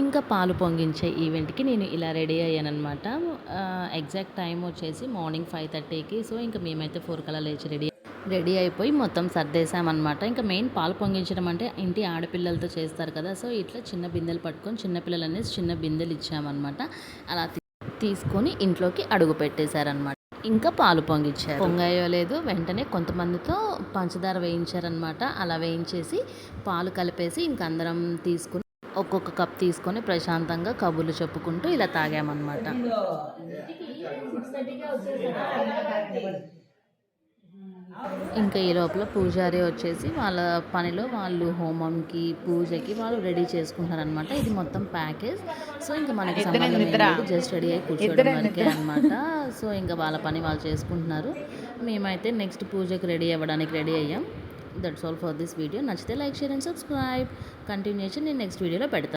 ఇంకా పాలు పొంగించే ఈవెంట్కి నేను ఇలా రెడీ అయ్యానమాట ఎగ్జాక్ట్ టైం వచ్చేసి మార్నింగ్ ఫైవ్ థర్టీకి. సో ఇంకా మేమైతే ఫోర్ కల్లా లేచి రెడీ రెడీ అయిపోయి మొత్తం సర్దేశామన్నమాట. ఇంకా మెయిన్ పాలు పొంగించడం అంటే ఇంటి ఆడపిల్లలతో చేస్తారు కదా. సో ఇట్లా చిన్న బిందెలు పట్టుకొని చిన్నపిల్లలు అనేసి చిన్న బిందెలు ఇచ్చామన్నమాట. అలా తీసుకొని ఇంట్లోకి అడుగు పెట్టేశారనమాట ఇంకా పాలు పొంగిచ్చారు పొంగాయో లేదు వెంటనే కొంతమందితో పంచదార వేయించారనమాట అలా వేయించేసి పాలు కలిపేసి ఇంక అందరం తీసుకుని ఒక్కొక్క కప్ తీసుకొని ప్రశాంతంగా కబుర్లు చెప్పుకుంటూ ఇలా తాగామన్నమాట. ఇంకా ఈ లోపల పూజారి వచ్చేసి వాళ్ళ పనిలో వాళ్ళు హోమంకి పూజకి వాళ్ళు రెడీ చేసుకుంటారు అనమాట ఇది మొత్తం ప్యాకేజ్. సో ఇంకా మనకి సంబంధం జస్ట్ రెడీ అయ్యి కూర్చోవడం వరకే అనమాట సో ఇంకా వాళ్ళ పని వాళ్ళు చేసుకుంటున్నారు. మేమైతే నెక్స్ట్ పూజకి రెడీ అవ్వడానికి రెడీ అయ్యాం. That's all for this video నచ్చితే like share and subscribe continuation నేను నెక్స్ట్ వీడియోలో పెడతాను